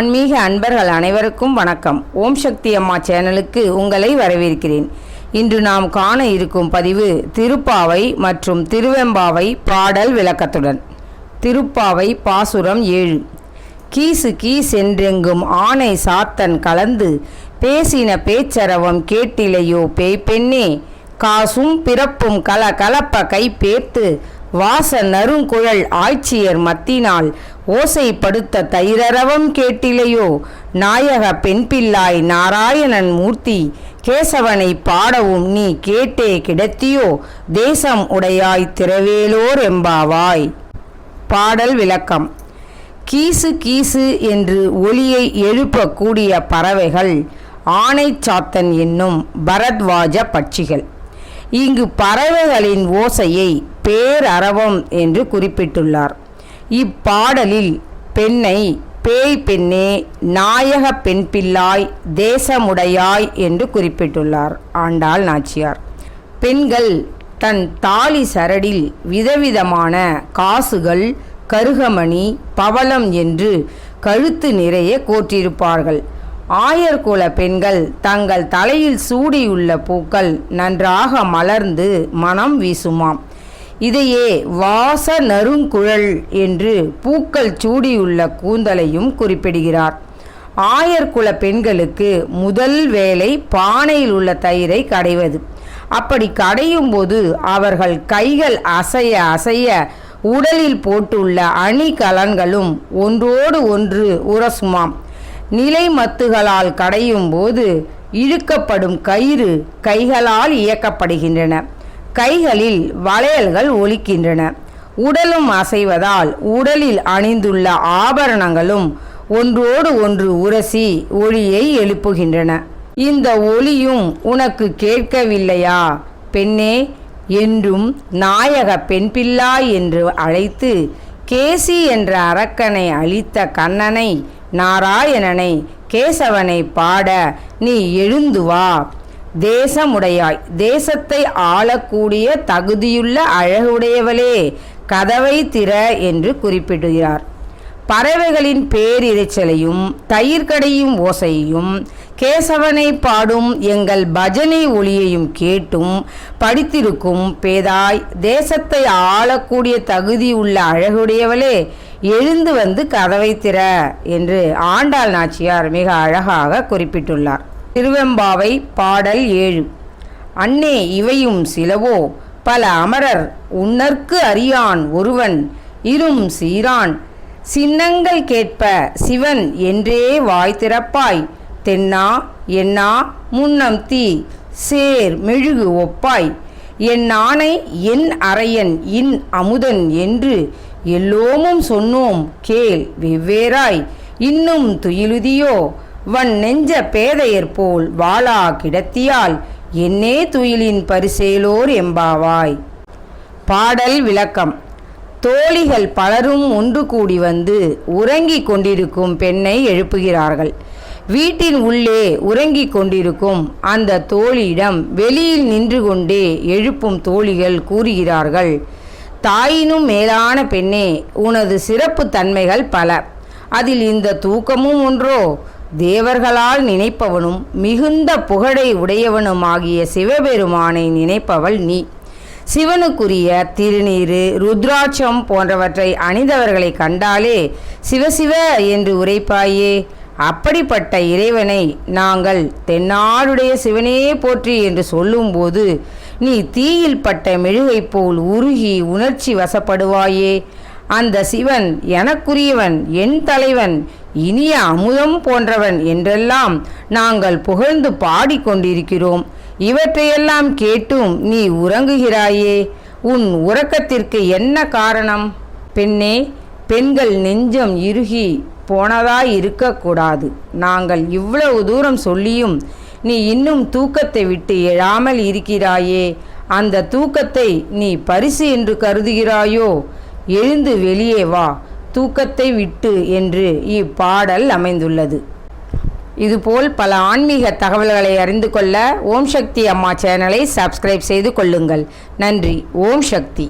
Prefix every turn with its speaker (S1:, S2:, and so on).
S1: ஆன்மீக அன்பர்கள் அனைவருக்கும் வணக்கம். ஓம் சக்தி அம்மா சேனலுக்கு உங்களை வரவேற்கிறேன். இன்று நாம் காண இருக்கும் பதிவு திருப்பாவை மற்றும் திருவெம்பாவை பாடல் விளக்கத்துடன். திருப்பாவை பாசுரம் ஏழு. கீசு கீஸ் என்றெங்கும் ஆணை சாத்தன் கலந்து பேசின பேச்சரவம் கேட்டிலையோ பேய் பெண்ணே காசும் பிறப்பும் கல கலப்ப கை பேர்த்து வாச நறுங்குழல் ஆட்சியர் மத்தினால் ஓசைப்படுத்த தைரரவம் கேட்டிலையோ? நாயக பெண்பில்லாய் நாராயணன் மூர்த்தி கேசவனை பாடவும் நீ கேட்டே கிடத்தியோ? தேசம் உடையாய் திரவேலோர் எம்பாவாய். பாடல் விளக்கம். கீசு கீசு என்று ஒலியை எழுப்பக்கூடிய பறவைகள் ஆனைச்சாத்தன் என்னும் பரத்வாஜ பட்சிகள். இங்கு பறவைகளின் ஓசையை பேரரவம் என்று குறிப்பிட்டுள்ளார். இப்பாடலில் பெண்ணை பேய் பெண்ணே நாயக பெண் பிள்ளாய் தேசமுடையாய் என்று குறிப்பிட்டுள்ளார். ஆண்டாள் நாச்சியார். பெண்கள் தன் தாலி சரடில் விதவிதமான காசுகள் கருகமணி பவளம் என்று கழுத்து நிறைய கோற்றிருப்பார்கள். ஆயர்குல பெண்கள் தங்கள் தலையில் சூடியுள்ள பூக்கள் நன்றாக மலர்ந்து மனம் வீசுமாம். இதையே வாச நறுங்குழல் என்று பூக்கள் சூடியுள்ள கூந்தலையும் குறிப்பிடுகிறார். ஆயர்குல பெண்களுக்கு முதல் வேலை பானையில் உள்ள தயிரை கடைவது. அப்படி கடையும் போது அவர்கள் கைகள் அசைய அசைய உடலில் போட்டுள்ள அணி கலன்களும் ஒன்றோடு ஒன்று உரசுமாம். நிலைமத்துகளால் கடையும் போது இழுக்கப்படும் கயிறு கைகளால் இயக்கப்படுகின்றன. கைகளில் வளையல்கள் ஒலிக்கின்றன. உடலும் அசைவதால் உடலில் அணிந்துள்ள ஆபரணங்களும் ஒன்றோடு ஒன்று உரசி ஒளியை எழுப்புகின்றன. இந்த ஒளியும் உனக்கு கேட்கவில்லையா? பெண்ணே என்றும் நாயக பெண்பில்லா என்று அழைத்து கேசி என்ற அரக்கனை அழித்த கண்ணனை நாராயணனை கேசவனை பாட நீ எழுந்து வா. தேசமுடையாய். தேசத்தை ஆளக்கூடிய தகுதியுள்ள அழகுடையவளே. கதவை திற என்று குறிப்பிடுகிறார். பறவைகளின் பேரிரைச்சலையும் தயிர் கடையும் ஓசையும் கேசவனை பாடும் எங்கள் பஜனை ஒளியையும் கேட்டும் படித்திருக்கும் பேதாய் தேசத்தை ஆளக்கூடிய தகுதி உள்ள அழகுடையவளே எழுந்து வந்து கதவை திற என்று ஆண்டாள் நாச்சியார் மிக அழகாக குறிப்பிட்டுள்ளார். திருவெம்பாவை பாடல் ஏழு. அன்னே இவையும் சிலவோ பல அமரர் உன்னற்கு அறியான் ஒருவன் இரும் சீரான் சின்னங்கள் கேட்ப சிவன் என்றே வாய் திறப்பாய். தென்னா என்னா முன்னம் தீ. சேர் மெழுகு ஒப்பாய். என் ஆணை என் அரையன் இன் அமுதன் என்று எல்லோமும் சொன்னோம் கேள் வெவ்வேறாய். இன்னும் துயிலுதியோ? வன் நெஞ்ச பேதையர் போல் வாளா கிடத்தியால் என்னே துயிலின் பரிசேலோர் எம்பாவாய். பாடல் விளக்கம். தோழிகள் பலரும் ஒன்று கூடி வந்து உறங்கிக் கொண்டிருக்கும் பெண்ணை எழுப்புகிறார்கள். வீட்டின் உள்ளே உறங்கிக் கொண்டிருக்கும் அந்த தோழியிடம் வெளியில் நின்று கொண்டே எழுப்பும் தோழிகள் கூறுகிறார்கள் தாயினும் மேலான பெண்ணே உனது சிறப்பு தன்மைகள் பல. அதில் இந்த தூக்கமும் ஒன்றோ? தேவர்களால் நினைப்பவனும் மிகுந்த புகழை உடையவனுமாகிய சிவபெருமானை நினைப்பவள் நீ. சிவனுக்குரிய திருநீரு ருத்ராட்சம் போன்றவற்றை அணிந்தவர்களை கண்டாலே சிவசிவ என்று உரைப்பாயே. அப்படிப்பட்ட இறைவனை நாங்கள் தென்னாடுடைய சிவனே போற்றி என்று சொல்லும்போது நீ தீயில் பட்ட மெழுகைப் போல் உருகி உணர்ச்சி வசப்படுவாயே. அந்த சிவன் எனக்குரியவன் என் தலைவன் இனிய அமுதம் போன்றவன் என்றெல்லாம் நாங்கள் புகழ்ந்து பாடிக்கொண்டிருக்கிறோம். இவற்றையெல்லாம் கேட்டும் நீ உறங்குகிறாயே. உன் உறக்கத்திற்கு என்ன காரணம்? பெண்ணே பெண்கள் நெஞ்சம் இறுகி போனதாய் இருக்கக்கூடாது நாங்கள் இவ்வளவு தூரம் சொல்லியும் நீ இன்னும் தூக்கத்தை விட்டு எழாமல் இருக்கிறாயே. அந்த தூக்கத்தை நீ பரிசு என்று கருதுகிறாயோ? எழுந்து வெளியே வா. தூக்கத்தை விட்டு என்று இப்பாடல் அமைந்துள்ளது. இதுபோல் பல ஆன்மீக தகவல்களை அறிந்து கொள்ள ஓம் சக்தி அம்மா சேனலை சப்ஸ்கிரைப் செய்து கொள்ளுங்கள். நன்றி. ஓம் சக்தி.